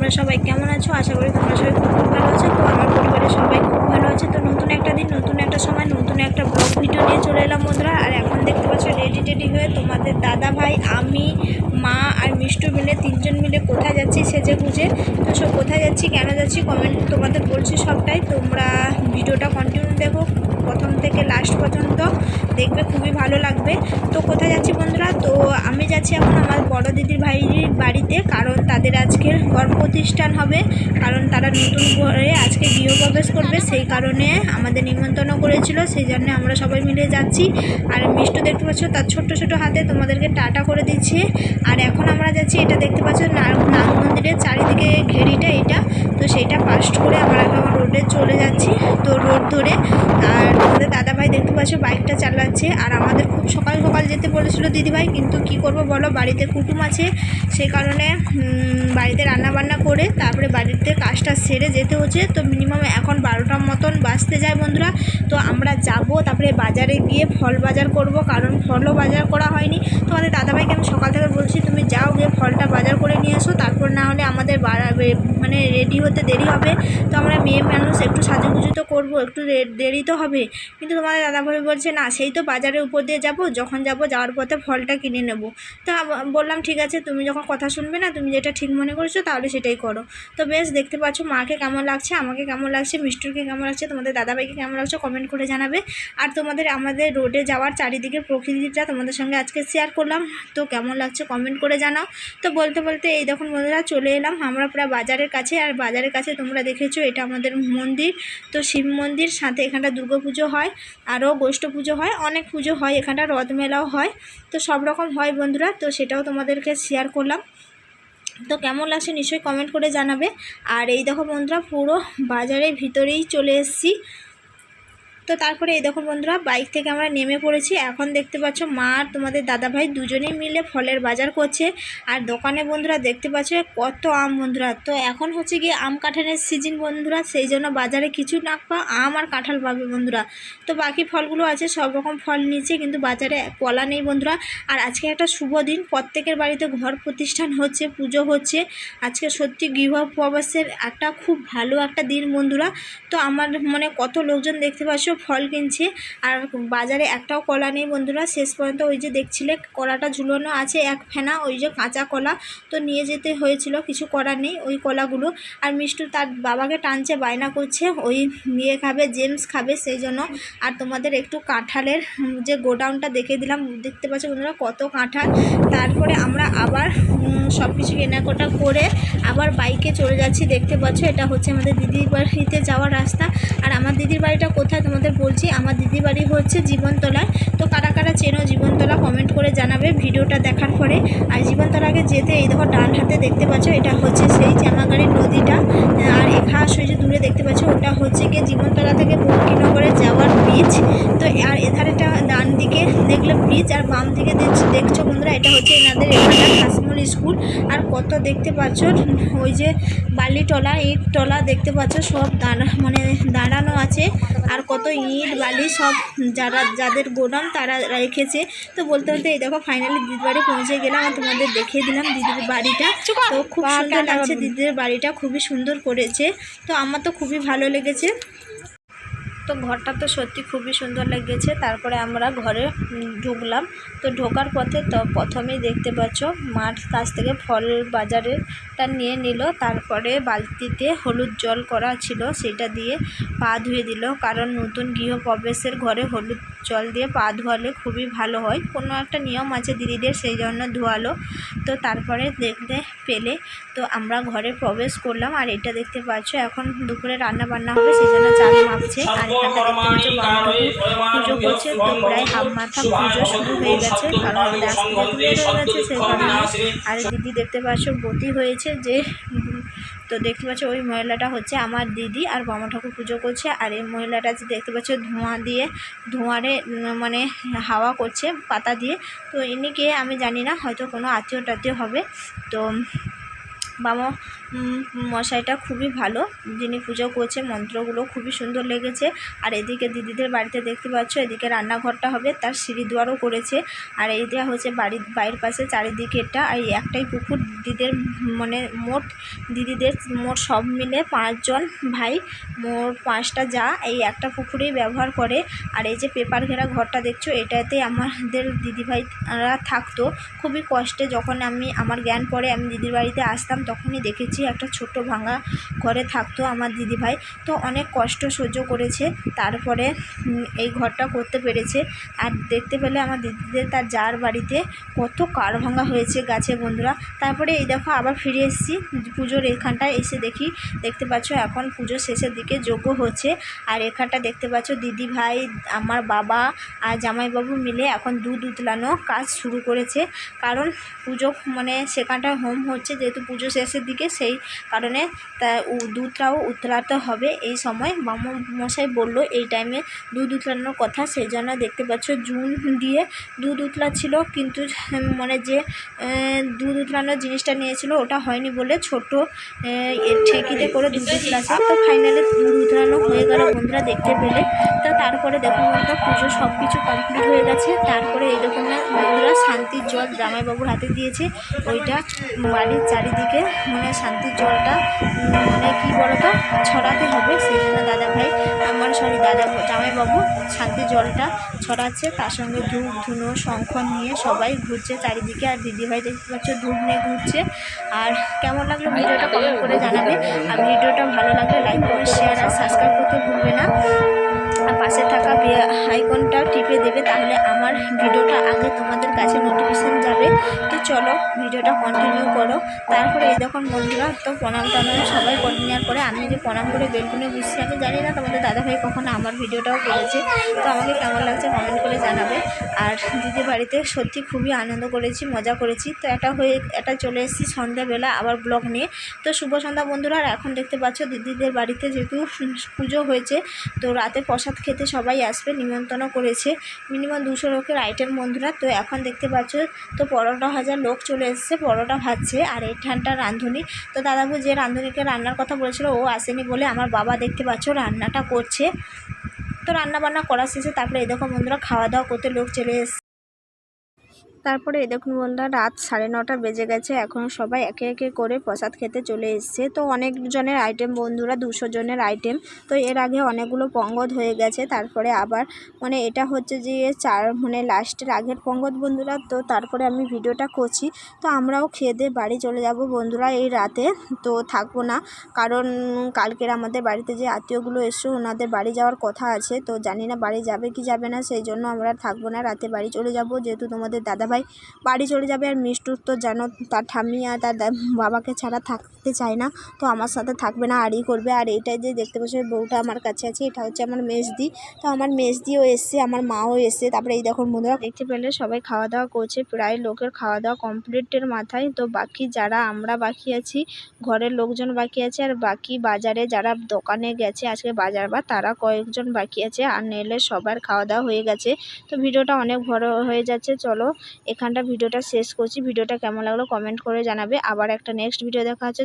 তোমরা সবাই কেমন আছো? আশা করি তোমরা সবাই খুব ভালো আছো। তো আমার পরিবারের সবাই খুব ভালো আছে। তো নতুন একটা দিন, নতুন একটা সময়, নতুন একটা ব্লগ ভিডিও নিয়ে চলে এলাম বন্ধুরা। আর এখন দেখতে পাচ্ছ রেডি টেডি হয়ে তোমাদের দাদা ভাই, আমি, মা আর মিষ্টু মিলে তিনজন মিলে কোথায় যাচ্ছি সেজে গুজে তো সব কোথায় যাচ্ছি, কেন যাচ্ছি কমেন্ট তোমাদের বলছি সবটাই। তোমরা ভিডিওটা কন্টিনিউ দেখো। থেকে লাস্ট পর্যন্ত। দেখবে খুবই ভালো লাগবে। তো কোথায় যাচ্ছি বন্ধুরা? তো আমি যাচ্ছি এখন আমার বড় দিদির ভাইয়ের বাড়িতে, কারণ তাদের আজকের ঘর প্রতিষ্ঠান হবে। কারণ তারা নতুন ঘরে আজকে গৃহপ্রবেশ করবে, সেই কারণে আমাদের নিমন্ত্রণ করেছিল, সেই জন্য আমরা সবাই মিলে যাচ্ছি। আর মিষ্টু দেখতে পাচ্ছ, তার ছোট্ট ছোট হাতে তোমাদেরকে টাটা করে দিচ্ছে। আর এখন আমরা যাচ্ছি, এটা দেখতে পাচ্ছ, নাগ নাগ মন্দিরের চারিদিকে ঘেরিটা, এটা। তো সেইটা পাস্ট করে আমরা এখন রোডে চলে যাচ্ছি, তো রোড ধরে। আর আমাদের দাদাভাই দেখতে পাচ্ছ বাইকটা চালাচ্ছে। আর আমাদের খুব সকাল সকাল যেতে বলেছিল দিদিভাই, কিন্তু কি করব বলো, বাড়িতে কুটুম আছে। সেই কারণে বাড়িতে রান্না বান্না করে, তারপরে বাড়িতে কাজটা সেরে যেতে হচ্ছে। তো মিনিমাম এখন বারোটার মতন বাজতে যায় বন্ধুরা। তো আমরা যাব, তারপরে বাজারে গিয়ে ফল বাজার করব, কারণ ফলও বাজার করা হয়নি। তো তোমাদের দাদাভাইকে আমি সকাল থেকে বলছি, তুমি যাও, গিয়ে ফলটা বাজার করে নিয়ে এসো। তারপর না হলে আমাদের মানে রেডি হতে দেরি হবে। তো আমরা মেয়ে মানুষ একটু সাজুগুজু তো করব, একটু দেরি তো হবে। কিন্তু তোমাদের দাদাভাই বলছে, না, সেই তো বাজারের উপর দিয়ে যাব, যখন যাব যাওয়ার পথে ফলটা কিনে নেব। তা বললাম, ঠিক আছে, তুমি যখন কথা শুনবে না, তুমি যেটা ঠিক মনে করছ, তাহলে সেটাই করো। তো বেশ, দেখতে পাচ্ছ মাকে কেমন লাগছে, আমাকে কেমন লাগছে, মিষ্টুরকে কেমন লাগছে, তোমাদের দাদাভাইকে কেমন লাগছে কমেন্ট করে জানাবে। আর তোমাদের, আমাদের রোডে যাওয়ার চারিদিকে প্রকৃতিটা তোমাদের সঙ্গে আজকে শেয়ার করলাম। তো কেমন লাগছে কমেন্ট করে জানাও। তো বলতে বলতে এই দেখুন বন্ধুরা, চলে এলাম। আমরা প্রায় বাজারের কাছে, আর বাজারের কাছে তোমরা দেখেছ, এটা আমাদের মন্দির। তো শিব মন্দির, সাথে এখানটা দুর্গা পুজো হয়, আরও গোষ্ঠ পুজো হয়, অনেক পুজো হয়, এখানটা রথ মেলাও হয়। তো সব রকম হয় বন্ধুরা, তো সেটাও তোমাদেরকে শেয়ার করলাম। তো কেমন লাগছে নিশ্চয়ই কমেন্ট করে জানাবে। আর এই দেখো বন্ধুরা, পুরো বাজারের ভিতরেই চলে এসেছি। তো তারপরে এই দেখো বন্ধুরা, বাইক থেকে আমরা নেমে পড়েছি। এখন দেখতে পাচ্ছ মা আর তোমাদের দাদাভাই দুজনেই মিলে ফলের বাজার করছে। আর দোকানে বন্ধুরা দেখতে পাচ্ছ কত আম বন্ধুরা। তো এখন হচ্ছে গিয়ে আম কাঁঠালের সিজন বন্ধুরা, সেই জন্য বাজারে কিছু না পা আম আর কাঁঠাল পাবে বন্ধুরা। তো বাকি ফলগুলো আছে, সব রকম ফল নিচে কিন্তু বাজারে কলা নেই বন্ধুরা। আর আজকে একটা শুভ দিন, প্রত্যেকের বাড়িতে ঘর প্রতিষ্ঠান হচ্ছে, পুজো হচ্ছে। আজকে সত্যি গৃহ প্রবাসের একটা খুব ভালো একটা দিন বন্ধুরা। তো আমার মানে কত লোকজন দেখতে পাচ্ছ ফল কিনছে। আর বাজারে একটাও কলা নেই বন্ধুরা। শেষ পর্যন্ত ওই যে দেখছিলে, কলাটা ঝুলানো আছে এক ফেনা, ওই যে কাঁচা কলা। তো নিয়ে যেতে হয়েছিল, কিছু করার নেই ওই কলাগুলো। আর মিষ্টু তার বাবাকে টানছে, বায়না করছে, ওই নিয়ে খাবে, জেমস খাবে সেই জন্য। আর তোমাদের একটু কাঁঠালের যে গোডাউনটা দেখে দিলাম, দেখতে পাচ্ছ বন্ধুরা কত কাঁঠাল। তারপরে আমরা আবার সব কিছু কেনাকাটা করে আবার বাইকে চলে যাচ্ছি। দেখতে পাচ্ছ, এটা হচ্ছে আমাদের দিদির বাড়িতে যাওয়ার রাস্তা। আর আমার দিদির বাড়িটা কোথায়? তোমাদের বলছি আমার দিদিবাড়ি হচ্ছে জীবনতলায়। তো কারা কারা কারা চেনো জীবনতলা কমেন্ট করে জানাবে ভিডিওটা দেখার পরে। আর জীবনতলাকে যেতে এই দেখো ডান হাতে দেখতে পাচ্ছ, এটা হচ্ছে সেই জামাগাড়ি নদীটা। আর এখানে ওই যে দূরে দেখতে পাচ্ছ, ওটা হচ্ছে গিয়ে জীবনতলা থেকে বঙ্কিনগরে যাওয়ার ব্রিজ তো আর এধারেটা ডান দিকে দেখলে ব্রিজ আর বাম দিকে দেখছ- বন্ধুরা, এটা হচ্ছে এনাদের এখানটা হাসমুল স্কুল আর কত দেখতে পাচ্ছ, ওই যে বালিটলা, ইটটলা দেখতে পাচ্ছ, সব দাঁড়া মানে দাঁড়ানো আছে। আর কত ইট বালি সব যারা, যাদের গোডাম তারা রেখেছে। তো বলতে বলতে এই দেখো ফাইনালি দিদির বাড়ি পৌঁছে গেলাম আর তোমাদের দেখিয়ে দিলাম দিদির বাড়িটা। তো খুব সুন্দর লাগছে দিদির বাড়িটা খুবই সুন্দর করেছে। তো আমার তো খুবই ভালো লেগেছে। তো ঘরটা তো সত্যি খুবই সুন্দর লেগেছে। তারপরে আমরা ঘরে ঢুকলাম। তো ঢোকার পথে তো প্রথমেই দেখতে পাচ্ছ মাঠ কাছ থেকে ফল বাজারেরটা নিয়ে নিল। তারপরে বালতিতে হলুদ জল করা ছিল সেটা দিয়ে পা ধুয়ে দিল। কারণ নতুন গৃহপ্রবেশের ঘরে হলুদ জল দিয়ে পা ধোয়ালে খুবই ভালো হয়। কোনো একটা নিয়ম আছে দিদিদের, সেই জন্য ধোয়ালো। তো তারপরে দেখতে পেলে তো আমরা ঘরে প্রবেশ করলাম আর এটা দেখতে পাচ্ছ, এখন দুপুরে রান্না বান্না হবে, সেই জন্য চাল মাপছে আর দেখতে পাচ্ছ পুজো করছে, তো প্রায় হাফ মাথা পুজো শুরু হয়ে গেছে, কারণ হয়ে গেছে, সেই কারণে। আর দিদি দেখতে পাচ্ছ বতি হয়েছে যে তো দেখতে পাচ্ছ ওই মহিলাটা হচ্ছে আমার দিদি আর বামা ঠাকুর পুজো করছে। আর এই মহিলাটা যে দেখতে পাচ্ছ ধোঁয়া দিয়ে ধোঁয়ারে মানে হাওয়া করছে পাতা দিয়ে। তো ইনিকে আমি জানি না হয়তো কোনো আত্মীয় টাত্মীয় হবে। তো বাবা উম, মশাইটা খুবই ভালো। যিনি পুজো করছে, মন্ত্রগুলো খুবই সুন্দর লেগেছে। আর এদিকে দিদিদের বাড়িতে দেখতে পাচ্ছ, এদিকে রান্নাঘরটা হবে, তার সিঁড়ি দুয়ারও করেছে। আর এই দেওয়া হচ্ছে বাড়ির বাড়ির পাশে চারিদিকেরটা। আর একটাই পুকুর, দিদিদের মানে মোট, দিদিদের মোট সব মিলে পাঁচজন ভাই। মোট পাঁচটা যা এই একটা পুকুরেই ব্যবহার করে। আর এই যে পেপার ঘেরা ঘরটা দেখছ, এটাতে আমাদের দিদিভাইরা থাকতো। খুবই কষ্টে, যখন আমি আমার জ্ঞান পড়ে আমি দিদির বাড়িতে আসতাম, তখনই দেখেছি। একটা ছোট ভাঙা ঘরে থাকতো আমার দিদিভাই। তো অনেক কষ্ট সহ্য করেছে। তারপরে এই ঘরটা করতে পেরেছে। আর দেখতে পেলে আমার দিদিদের তার যার বাড়িতে কত কার ভাঙা হয়েছে গাছে বন্ধুরা। তারপরে এই দেখো আবার ফিরে এসেছি পুজোর এখানটায় এসে দেখি, দেখতে পাচ্ছ এখন পুজো শেষের দিকে যোগ্য হচ্ছে। আর এখানটা দেখতে পাচ্ছ দিদি ভাই আমার বাবা আর জামাইবাবু মিলে এখন দুধ উতলানো কাজ শুরু করেছে। কারণ পুজো মানে সেখানটায় হোম হচ্ছে, যেহেতু পুজো শেষের দিকে সেই কারণে তা দুধটাও উতলাতে হবে। এই সময় বামু মশাই বলল, এই টাইমে দুধ উতলানোর কথা সেই জন্য দেখতে পাচ্ছ জুন দিয়ে দুধ উতলাচ্ছিল। কিন্তু মানে যে দুধ উতলানোর জিনিসটা নিয়েছিল, ওটা হয়নি বলে ছোট ঠেকিতে করে দুধ উতলাচ্ছে। তো ফাইনালি দুধ উতলানো হয়ে গেল বন্ধুরা, দেখতে পেলে। তো তারপরে দেখুন বন্ধুরা, পুজো সব কিছু কমপ্লিট হয়ে গেছে। তারপরে না বন্ধুরা, শান্তির জল জামাইবাবুর হাতে দিয়েছে। ওইটা বাড়ির চারিদিকে মানে শান্তির জলটা মানে কি বলতো, ছড়াতে হবে। সেই জন্য দাদা ভাই আমার সরি দাদা জামাইবাবু শান্তির জলটা ছড়াচ্ছে। তার সঙ্গে ধূপ, ধুনো, শঙ্খ নিয়ে সবাই ঘুরছে চারিদিকে। আর দিদিভাই দেখতে পাচ্ছ ধূপ নিয়ে ঘুরছে। আর কেমন লাগল ভিডিওটা কমেন্ট করে জানাবে। আর ভিডিওটা ভালো লাগলে লাইক করে শেয়ার আর সাবস্ক্রাইব করতে ভুলবে না। পাশে থাকা আইকনটা টিপে দেবে, তাহলে আমার ভিডিওটা আগে তোমাদের কাছে নোটিফিকেশান যাবে। তো চলো ভিডিওটা কন্টিনিউ করো। তারপরে এই দেখুন বন্ধুরা, তো প্রণাম টানাম সবাই করে নেওয়ার পরে আমি যে প্রণাম করে বেলকুনে বুঝছি আমি জানি না তোমাদের দাদাভাই কখনো আমার ভিডিওটাও করেছে, তো আমাকে কেমন লাগছে কমেন্ট করে জানাবে। আর দিদির বাড়িতে সত্যি খুবই আনন্দ করেছি, মজা করেছি। তো এটা হয়ে, এটা চলে এসেছি সন্ধ্যাবেলা আবার ব্লগ নিয়ে। তো শুভ সন্ধ্যা বন্ধুরা, আর এখন দেখতে পাচ্ছ দিদিদের বাড়িতে যেহেতু পুজো হয়েছে, তো রাতে প্রসাদ খেতে সবাই আসবে, নিমন্ত্রণও করেছে। মিনিমাম দুশো লোকের আইটেম বন্ধুরা। তো এখন দেখতে পাচ্ছ, তো পরোটা হাজার লোক চলে এসেছে, পরোটা ভাজছে। আর এই ঠান্ডার রাঁধুনি। তো দাদাবু যে রাঁধুনিকে রান্নার কথা বলেছিল, ও আসেনি বলে আমার বাবা দেখতে পাচ্ছ রান্নাটা করছে। তো রান্না বান্না করা শেষে তারপরে দেখো বন্ধুরা, খাওয়া দাওয়া করতে লোক চলে এসছে। তারপরে দেখুন বন্ধুরা, রাত সাড়ে নটা বেজে গেছে, এখন সবাই একে একে করে প্রসাদ খেতে চলে এসছে। তো অনেক জনের আইটেম বন্ধুরা, দুশো জনের আইটেম তো এর আগে অনেকগুলো পঙ্গদ হয়ে গেছে, তারপরে আবার মানে এটা হচ্ছে যে চার মানে লাস্টের আগের পঙ্গদ বন্ধুরা, তো তারপরে আমি ভিডিওটা করছি। তো আমরাও খেয়ে দিয়ে বাড়ি চলে যাব বন্ধুরা এই রাতে। তো থাকব না, কারণ কালকের আমাদের বাড়িতে যে আত্মীয়গুলো এসছে, ওনাদের বাড়ি যাওয়ার কথা আছে। তো জানি না বাড়ি যাবে কি যাবে না, সেই জন্য আমরা থাকব না, রাতে বাড়ি চলে যাব। যেহেতু তোমাদের দাদাভাই বাড়ি চলে যাবে আর মিষ্টুর তো জানো তার ঠাম্মি আর তার বাবাকে ছাড়া থাকতে চায় না। তো আমার সাথে থাকবে না আরই করবে। আর এইটাই যে দেখতে পাচ্ছ বউটা আমার কাছে আছে। এটা হচ্ছে আমার মেজদি। তো আমার মেজদিও এসছে, আমার মাও এসছে। তারপরে এই দেখুন বন্ধুরা, দেখতে পেলে সবাই খাওয়া দাওয়া করছে। প্রায় লোকের খাওয়া দাওয়া কমপ্লিটের মাথায়। তো বাকি যারা আমরা বাকি আছি, ঘরের লোকজন বাকি আছে, আর বাকি বাজারে যারা দোকানে গেছে, আজকে বাজার বা, তারা কয়েকজন বাকি আছে। আর নেলে সবার খাওয়া দাওয়া হয়ে গেছে। তো ভিডিওটা অনেক বড় হয়ে যাচ্ছে। চলো এখানটা ভিডিওটা শেষ করছি। ভিডিওটা কেমন লাগল কমেন্ট করে জানাবে। আবার একটা নেক্সট ভিডিও দেখা হচ্ছে।